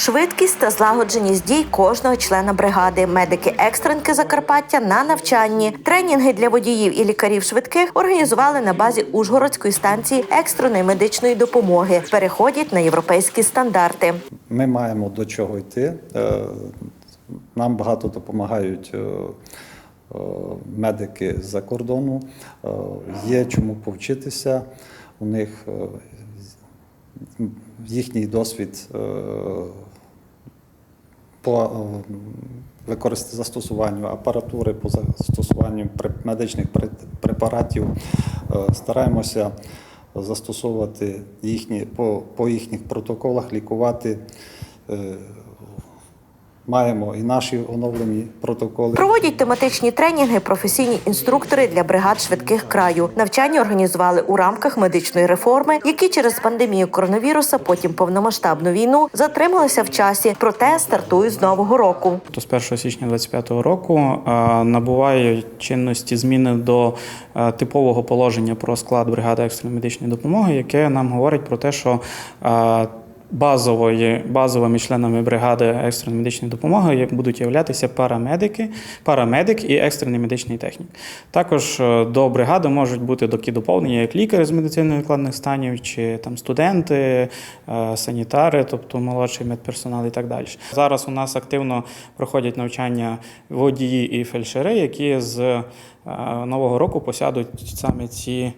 Швидкість та злагодженість дій кожного члена бригади. Медики екстренки Закарпаття на навчанні. Тренінги для водіїв і лікарів швидких організували на базі Ужгородської станції екстреної медичної допомоги. Переходять на європейські стандарти. Ми маємо до чого йти. Е, Нам багато допомагають е, е, медики з-за кордону. Є чому повчитися. У них їхній досвід е, по використанню застосуванню апаратури, по застосуванню медичних препаратів. Е, Стараємося застосовувати їхні по, по їхніх протоколах, лікувати. Маємо і наші оновлені протоколи. Проводять тематичні тренінги професійні інструктори для бригад швидких краю. Навчання організували у рамках медичної реформи, які через пандемію коронавіруса, потім повномасштабну війну, затрималися в часі, проте стартують з нового року. То з 1 січня 2025 року набуває чинності зміни до типового положення про склад бригади екстреної медичної допомоги, яке нам говорить про те, що базової, базовими членами бригади екстреної медичної допомоги будуть являтися парамедики, парамедик і екстрений медичний технік. Також е, до бригади можуть бути такі доповнення, як лікарі з медициною відкладних станів, чи там студенти, е, санітари, тобто молодший медперсонал і так далі. Зараз у нас активно проходять навчання водії і фельдшери, які з е, нового року посядуть саме ці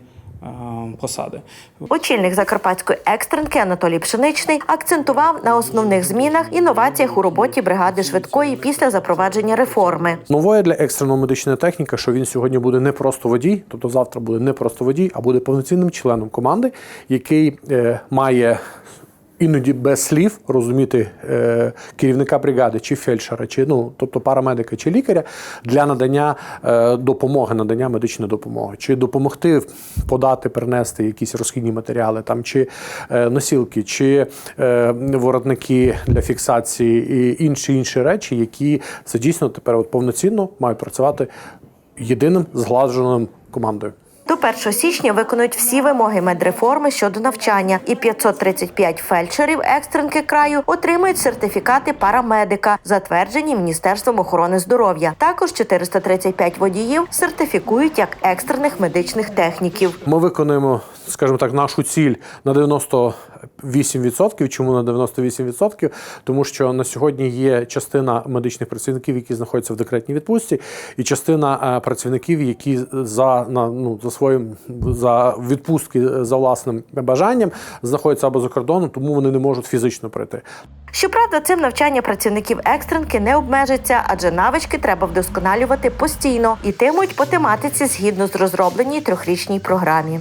посади. Очільник закарпатської екстренки Анатолій Пшеничний акцентував на основних змінах інноваціях у роботі бригади швидкої після запровадження реформи. Нової для екстреного медичної техніки, що він сьогодні буде не просто водій, тобто завтра буде не просто водій, а буде повноцінним членом команди, який е, має. Іноді без слів розуміти е, керівника бригади, чи фельдшера, чи ну, тобто парамедика чи лікаря для надання е, допомоги, надання медичної допомоги, чи допомогти подати, перенести якісь розхідні матеріали, там чи е, носілки, чи е, воротники для фіксації і інші інші речі, які це дійсно тепер от повноцінно мають працювати єдиним згладженим командою. До 1 січня виконують всі вимоги медреформи щодо навчання, і 535 фельдшерів екстренки краю отримають сертифікати парамедика, затверджені Міністерством охорони здоров'я. Також 435 водіїв сертифікують як екстрених медичних техніків. Ми виконуємо, скажімо так, нашу ціль на 98%. Чому на 98%? Тому що на сьогодні є частина медичних працівників, які знаходяться в декретній відпустці, і частина е, працівників, які за на ну за своїм за відпустки за власним бажанням знаходяться або за кордоном, тому вони не можуть фізично прийти. Щоправда, цим навчання працівників екстренки не обмежиться, адже навички треба вдосконалювати постійно, ітимуть по тематиці згідно з розробленій трьохрічній програмі.